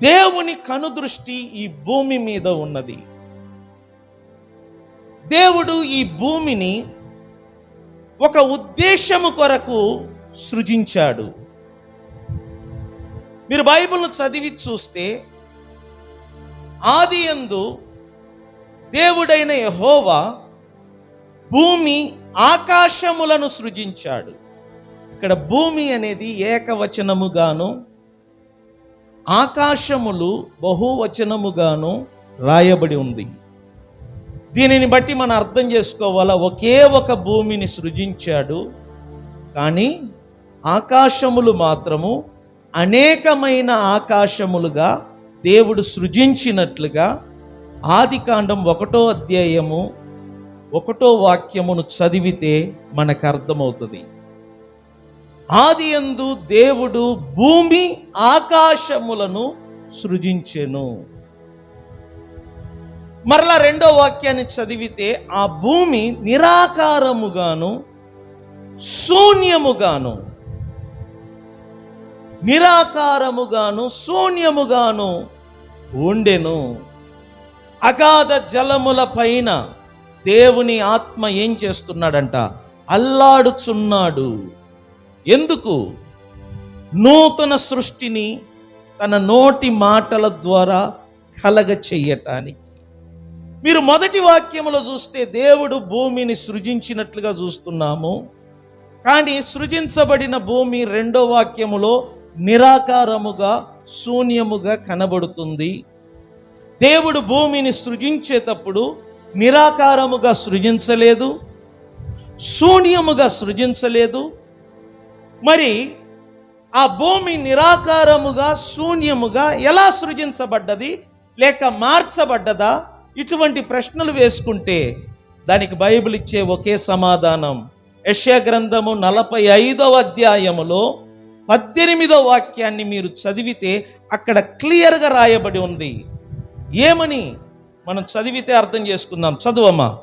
దేవుని కనుదృష్టి ఈ భూమి మీద ఉన్నది. దేవుడు ఈ భూమిని ఒక ఉద్దేశము కొరకు సృజించాడు. మీరు బైబిల్ను చదివి చూస్తే ఆది ఎందు దేవుడైన యహోవా భూమి ఆకాశములను సృజించాడు. ఇక్కడ భూమి అనేది ఏకవచనముగాను ఆకాశములు బహువచనముగాను రాయబడి ఉంది. దీనిని బట్టి మనం అర్థం చేసుకోవాలా? ఒకే ఒక భూమిని సృజించాడు కానీ ఆకాశములు మాత్రము అనేకమైన ఆకాశములుగా దేవుడు సృజించినట్లుగా ఆదికాండం ఒకటో అధ్యాయము ఒకటో వాక్యమును చదివితే మనకు అర్థమవుతుంది. ఆదియందు దేవుడు భూమి ఆకాశములను సృజించెను. మరలా రెండో వాక్యాన్ని చదివితే ఆ భూమి నిరాకారముగాను శూన్యముగాను నిరాకారముగాను శూన్యముగాను ఉండెను. అగాధ జలముల పైన దేవుని ఆత్మ ఏం చేస్తున్నాడంట? అల్లాడుచున్నాడు. ఎందుకు? నూతన సృష్టిని తన నోటి మాటల ద్వారా కలగ చెయ్యటానికి మీరు మొదటి వాక్యములో చూస్తే దేవుడు భూమిని సృజించినట్లుగా చూస్తున్నాము. కానీ సృజించబడిన భూమి రెండో వాక్యములో నిరాకారముగా శూన్యముగా కనబడుతుంది. దేవుడు భూమిని సృజించేటప్పుడు నిరాకారముగా సృజించలేదు శూన్యముగా సృజించలేదు మరి ఆ భూమి నిరాకారముగా శూన్యముగా ఎలా సృజించబడ్డది లేక మార్చబడ్డదా? ఇటువంటి ప్రశ్నలు వేసుకుంటే దానికి బైబిల్ ఇచ్చే ఒకే సమాధానం. యెషయా గ్రంథము నలభై ఐదవ అధ్యాయములో పద్దెనిమిదో వాక్యాన్ని మీరు చదివితే అక్కడ క్లియర్గా రాయబడి ఉంది. ఏమని మనం చదివితే అర్థం చేసుకుందాం. చదువమ్మా.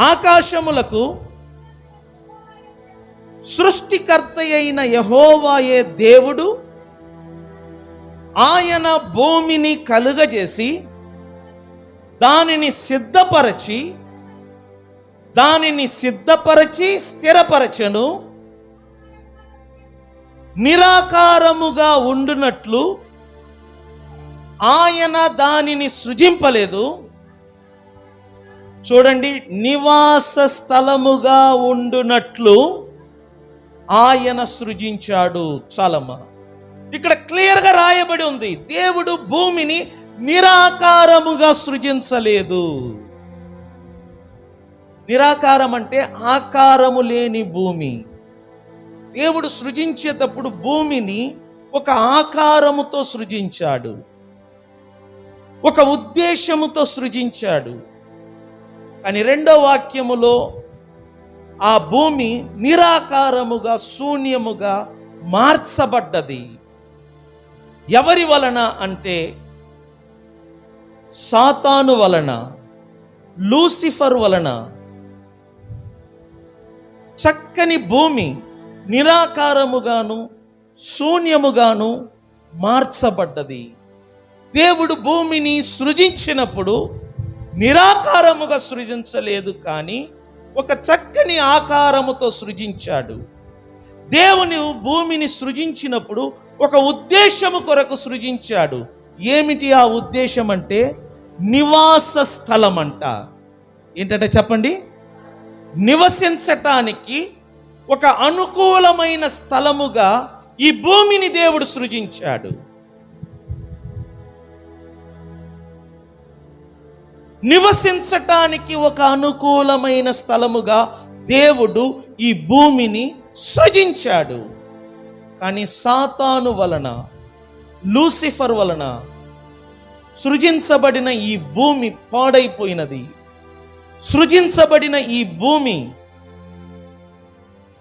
ఆకాశములకు సృష్టికర్త అయిన యహోవాయే దేవుడు ఆయన భూమిని కలుగజేసి దానిని సిద్ధపరచి దానిని సిద్ధపరచి స్థిరపరచను. నిరాకారముగా ఉండునట్లు ఆయన దానిని సృజింపలేదు. చూడండి నివాస స్థలముగా ఉండునట్లు ఆయన సృజించాడు చాలమ్మా. ఇక్కడ క్లియర్గా రాయబడి ఉంది. దేవుడు భూమిని నిరాకారముగా సృజించలేదు. నిరాకారం అంటే ఆకారము లేని భూమి. దేవుడు సృజించేటప్పుడు భూమిని ఒక ఆకారముతో సృజించాడు. ఒక ఉద్దేశముతో సృజించాడు. కానీ రెండో వాక్యములో ఆ భూమి నిరాకారముగా శూన్యముగా మార్చబడ్డది. ఎవరి వలన అంటే సాతాను వలన లూసిఫర్ వలన. చక్కని భూమి నిరాకారముగాను శూన్యముగాను మార్చబడ్డది. దేవుడు భూమిని సృజించినప్పుడు నిరాకారముగా సృజించలేదు కానీ ఒక చక్కని ఆకారముతో సృజించాడు. దేవుని భూమిని సృజించినప్పుడు ఒక ఉద్దేశము కొరకు సృజించాడు. ఏమిటి ఆ ఉద్దేశం అంటే నివాస స్థలం అంట ఏంటంటే చెప్పండి? నివసించటానికి ఒక అనుకూలమైన స్థలముగా ఈ భూమిని దేవుడు సృజించాడు. నివసించటానికి ఒక అనుకూలమైన స్థలముగా దేవుడు ఈ భూమిని సృజించాడు. కానీ సాతాను వలన లూసిఫర్ వలన సృజించబడిన ఈ భూమి పాడైపోయినది. సృజించబడిన ఈ భూమి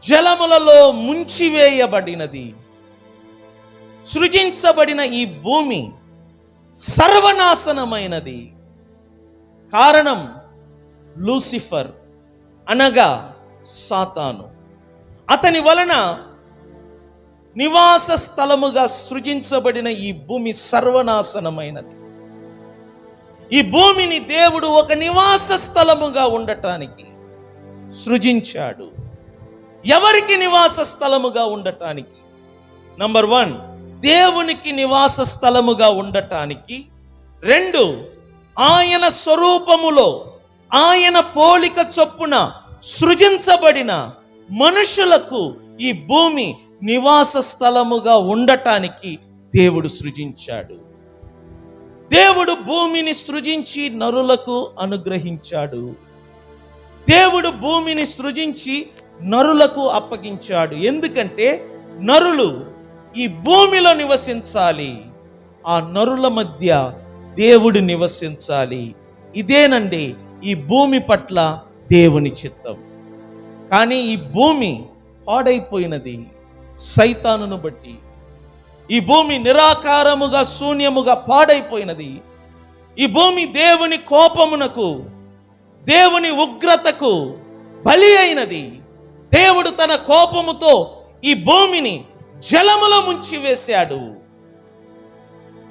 జలములలో ముంచివేయబడినది. సృజించబడిన ఈ భూమి సర్వనాశనమైనది. కారణం లూసిఫర్ అనగా సాతాను. అతని వలన నివాస స్థలముగా సృజించబడిన ఈ భూమి సర్వనాశనమైనది. ఈ భూమిని దేవుడు ఒక నివాస స్థలముగా ఉండటానికి సృజించాడు. ఎవరికి నివాస స్థలముగా ఉండటానికి? నంబర్ వన్ దేవునికి నివాస స్థలముగా ఉండటానికి. రెండు ఆయన స్వరూపములో ఆయన పోలిక చొప్పున సృజించబడిన మనుషులకు ఈ భూమి నివాస స్థలముగా ఉండటానికి దేవుడు సృజించాడు. దేవుడు భూమిని సృజించి నరులకు అనుగ్రహించాడు. దేవుడు భూమిని సృజించి నరులకు అప్పగించాడు. ఎందుకంటే నరులు ఈ భూమిలో నివసించాలి. ఆ నరుల మధ్య దేవుడు నివసించాలి. ఇదేనండి ఈ భూమి పట్ల దేవుని చిత్తం. కానీ ఈ భూమి పాడైపోయినది సైతానును బట్టి. ఈ భూమి నిరాకారముగా శూన్యముగా పాడైపోయినది. ఈ భూమి దేవుని కోపమునకు దేవుని ఉగ్రతకు బలి అయినది. దేవుడు తన కోపముతో ఈ భూమిని జలములో ముంచి వేశాడు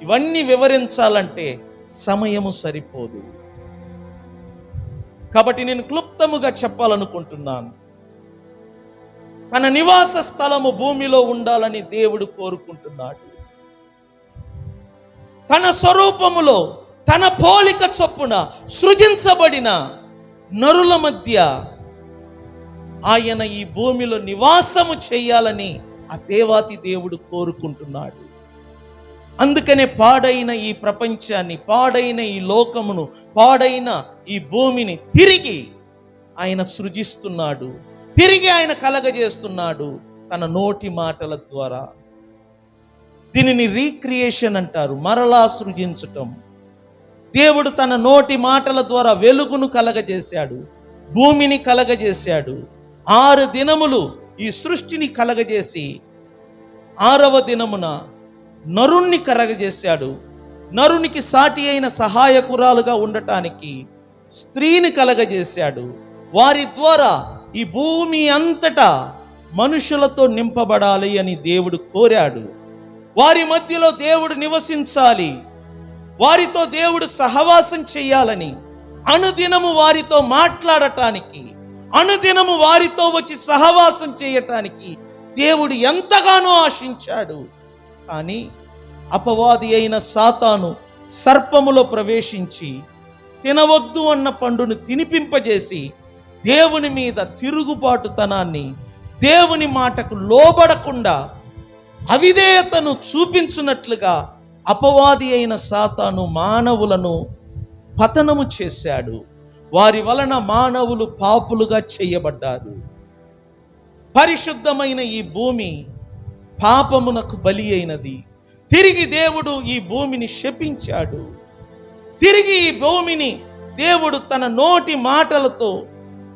ఇవన్నీ వివరించాలంటే సమయము సరిపోదు. కాబట్టి నేను క్లుప్తముగా చెప్పాలనుకుంటున్నాను. తన నివాస స్థలము భూమిలో ఉండాలని దేవుడు కోరుకుంటున్నాడు. తన స్వరూపములో తన పోలిక చొప్పున సృజించబడిన నరుల మధ్య ఆయన ఈ భూమిలో నివాసము చేయాలని ఆ దేవాతి దేవుడు కోరుకుంటున్నాడు. అందుకనే పాడైన ఈ ప్రపంచాన్ని పాడైన ఈ లోకమును పాడైన ఈ భూమిని తిరిగి ఆయన సృజిస్తున్నాడు. తిరిగి ఆయన కలగజేస్తున్నాడు తన నోటి మాటల ద్వారా. దీనిని రీక్రియేషన్ అంటారు మరలా సృజించటం. దేవుడు తన నోటి మాటల ద్వారా వెలుగును కలగజేశాడు భూమిని కలగజేశాడు. ఆరు దినములు ఈ సృష్టిని కలగజేసి ఆరవ దినమున నరుణ్ణి కలగజేశాడు నరునికి సాటి అయిన సహాయకురాలుగా ఉండటానికి స్త్రీని కలగజేశాడు. వారి ద్వారా ఈ భూమి అంతటా మనుషులతో నింపబడాలి అని దేవుడు కోరాడు. వారి మధ్యలో దేవుడు నివసించాలి. వారితో దేవుడు సహవాసం చేయాలని అనుదినము వారితో మాట్లాడటానికి అనుదినము వారితో వచ్చి సహవాసం చేయటానికి దేవుడు ఎంతగానో ఆశించాడు. కానీ అపవాది అయిన సాతాను సర్పములో ప్రవేశించి తినవద్దు అన్న పండును తినిపింపజేసి దేవుని మీద తిరుగుబాటుతనాన్ని దేవుని మాటకు లోబడకుండా అవిధేయతను చూపించున్నట్లుగా అపవాది అయిన సాతాను మానవులను పతనము చేశాడు. వారి వలన మానవులు పాపులుగా చేయబడ్డారు. పరిశుద్ధమైన ఈ భూమి పాపమునకు బలి అయినది. తిరిగి దేవుడు ఈ భూమిని శపించాడు. తిరిగి ఈ భూమిని దేవుడు తన నోటి మాటలతో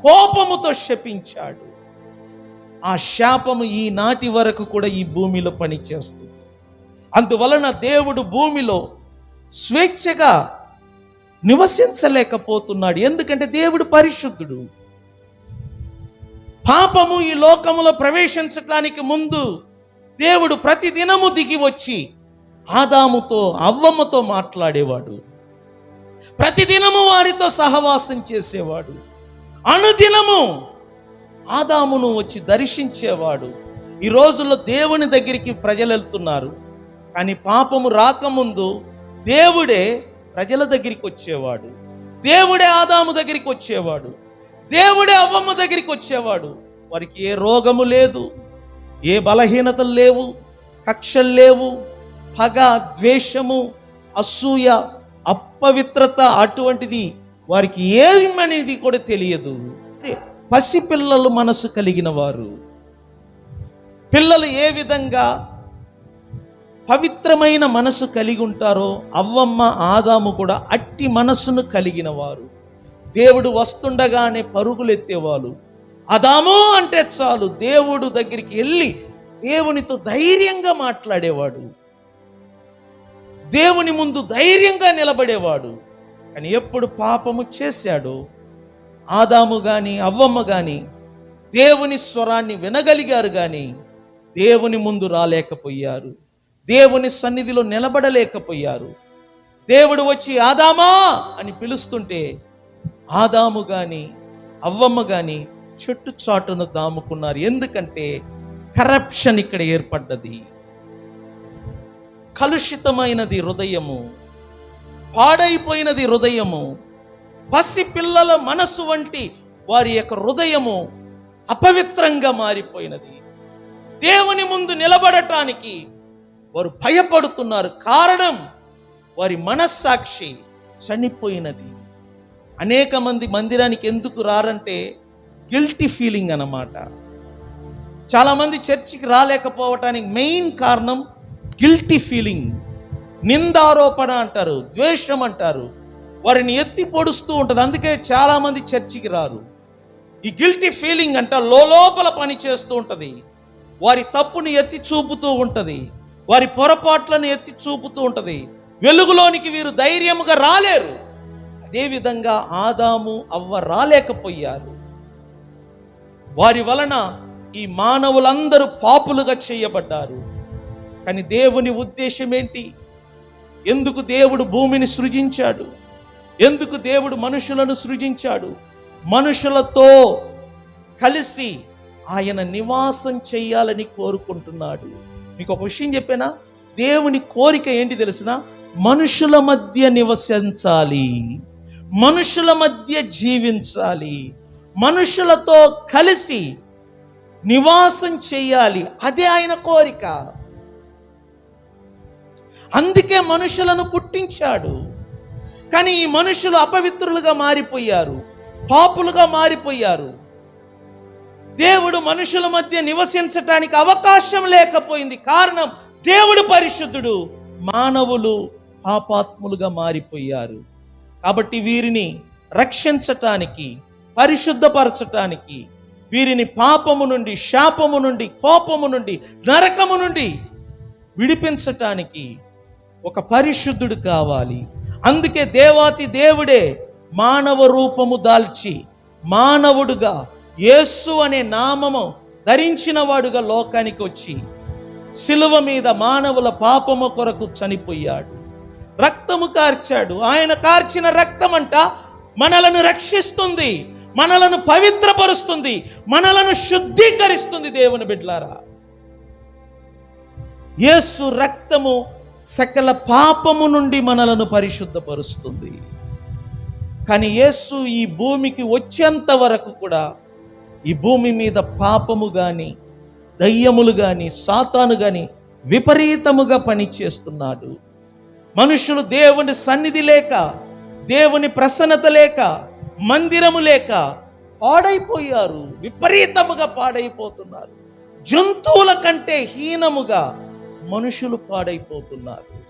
కోపముతో శపించాడు. ఆ శాపము ఈనాటి వరకు కూడా ఈ భూమిలో పనిచేస్తుంది. అందువలన దేవుడు భూమిలో స్వేచ్ఛగా నివసించలేకపోతున్నాడు. ఎందుకంటే దేవుడు పరిశుద్ధుడు. పాపము ఈ లోకములో ప్రవేశించటానికి ముందు దేవుడు ప్రతి దినము దిగి వచ్చి ఆదాముతో అవ్వమ్మతో మాట్లాడేవాడు. ప్రతిదినము వారితో సహవాసం చేసేవాడు. అనుదినము ఆదామును వచ్చి దర్శించేవాడు. ఈ రోజుల్లో దేవుని దగ్గరికి ప్రజలు వెళ్తున్నారు. కానీ పాపము రాకముందు దేవుడే ప్రజల దగ్గరికి వచ్చేవాడు. దేవుడే ఆదాము దగ్గరికి వచ్చేవాడు. దేవుడే అవ్వమ్మ దగ్గరికి వచ్చేవాడు. వారికి ఏ రోగము లేదు ఏ బలహీనతలు లేవు కక్షలు లేవు పగ ద్వేషము అసూయ అపవిత్రత అటువంటిది వారికి ఏమనేది కూడా తెలియదు. పసిపిల్లలు మనసు కలిగిన వారు. పిల్లలు ఏ విధంగా పవిత్రమైన మనసు కలిగి ఉంటారో అవ్వమ్మ ఆదాము కూడా అట్టి మనస్సును కలిగిన వారు. దేవుడు వస్తుండగానే పరుగులు ఎత్తేవాళ్ళు. అదాము అంటే చాలు దేవుడు దగ్గరికి వెళ్ళి దేవునితో ధైర్యంగా మాట్లాడేవాడు. దేవుని ముందు ధైర్యంగా నిలబడేవాడు. కానీ ఎప్పుడు పాపము చేశాడో ఆదాము కానీ అవ్వమ్మ కానీ దేవుని స్వరాన్ని వినగలిగారు కానీ దేవుని ముందు రాలేకపోయారు. దేవుని సన్నిధిలో నిలబడలేకపోయారు. దేవుడు వచ్చి ఆదామా! అని పిలుస్తుంటే ఆదాము కానీ అవ్వమ్మ కానీ చెట్టు చాటును దాముకున్నారు. ఎందుకంటే కరప్షన్ ఇక్కడ ఏర్పడ్డది. కలుషితమైనది హృదయము పాడైపోయినది హృదయము పసి పిల్లల మనసు వంటి వారి యొక్క హృదయము అపవిత్రంగా మారిపోయినది. దేవుని ముందు నిలబడటానికి వారు భయపడుతున్నారు. కారణం వారి మనస్సాక్షి చనిపోయినది. అనేక మంది మందిరానికి ఎందుకు రారంటే గిల్టీ ఫీలింగ్ అన్నమాట. చాలామంది చర్చికి రాలేకపోవటానికి మెయిన్ కారణం గిల్టీ ఫీలింగ్ నిందారోపణ అంటారు ద్వేషం అంటారు. వారిని ఎత్తి పొడుస్తూ ఉంటుంది. అందుకే చాలామంది చర్చికి రారు. ఈ గిల్టీ ఫీలింగ్ అంట లోపల పని చేస్తూ ఉంటుంది. వారి తప్పుని ఎత్తి చూపుతూ ఉంటుంది. వారి పొరపాట్లను ఎత్తి చూపుతూ ఉంటుంది. వెలుగులోనికి వీరు ధైర్యముగా రాలేరు. అదేవిధంగా ఆదాము అవ్వ రాలేకపోయారు. వారి వలన ఈ మానవులందరూ పాపులుగా చేయబడ్డారు. కానీ దేవుని ఉద్దేశం ఏంటి? ఎందుకు దేవుడు భూమిని సృజించాడు? ఎందుకు దేవుడు మనుషులను సృజించాడు? మనుషులతో కలిసి ఆయన నివాసం చేయాలని కోరుకుంటున్నాడు. మీకు ఒక విషయం చెప్పానా? దేవుని కోరిక ఏంటి తెలిసిన? మనుషుల మధ్య నివసించాలి. మనుషుల మధ్య జీవించాలి. మనుషులతో కలిసి నివాసం చేయాలి. అదే ఆయన కోరిక. అందుకే మనుషులను పుట్టించాడు. కానీ ఈ మనుషులు అపవిత్రులుగా మారిపోయారు పాపులుగా మారిపోయారు. దేవుడు మనుషుల మధ్య నివసించటానికి అవకాశం లేకపోయింది. కారణం దేవుడు పరిశుద్ధుడు మానవులు పాపాత్ములుగా మారిపోయారు. కాబట్టి వీరిని రక్షించటానికి పరిశుద్ధపరచటానికి వీరిని పాపము నుండి శాపము నుండి కోపము నుండి నరకము నుండి విడిపించటానికి ఒక పరిశుద్ధుడు కావాలి. అందుకే దేవాతి దేవుడే మానవ రూపము దాల్చి మానవుడుగా యేసు అనే నామము ధరించిన వాడుగా లోకానికి వచ్చి శిలువ మీద మానవుల పాపము కొరకు చనిపోయాడు. రక్తము కార్చాడు. ఆయన కార్చిన రక్తం అంట మనలను రక్షిస్తుంది. మనలను పవిత్రపరుస్తుంది. మనలను శుద్ధీకరిస్తుంది దేవుని బిడ్లారా యేసు రక్తము సకల పాపము నుండి మనలను పరిశుద్ధపరుస్తుంది. కానీ యేసు ఈ భూమికి వచ్చేంత వరకు కూడా ఈ భూమి మీద పాపము కానీ దయ్యములు కానీ సాతాను కానీ విపరీతముగా పనిచేస్తున్నాడు. మనుషులు దేవుని సన్నిధి లేక దేవుని ప్రసన్నత లేక మందిరము లేక పాడైపోయారు. విపరీతముగా పాడైపోతున్నారు. జంతువుల కంటే హీనముగా మనుషులు పాడైపోతున్నారు.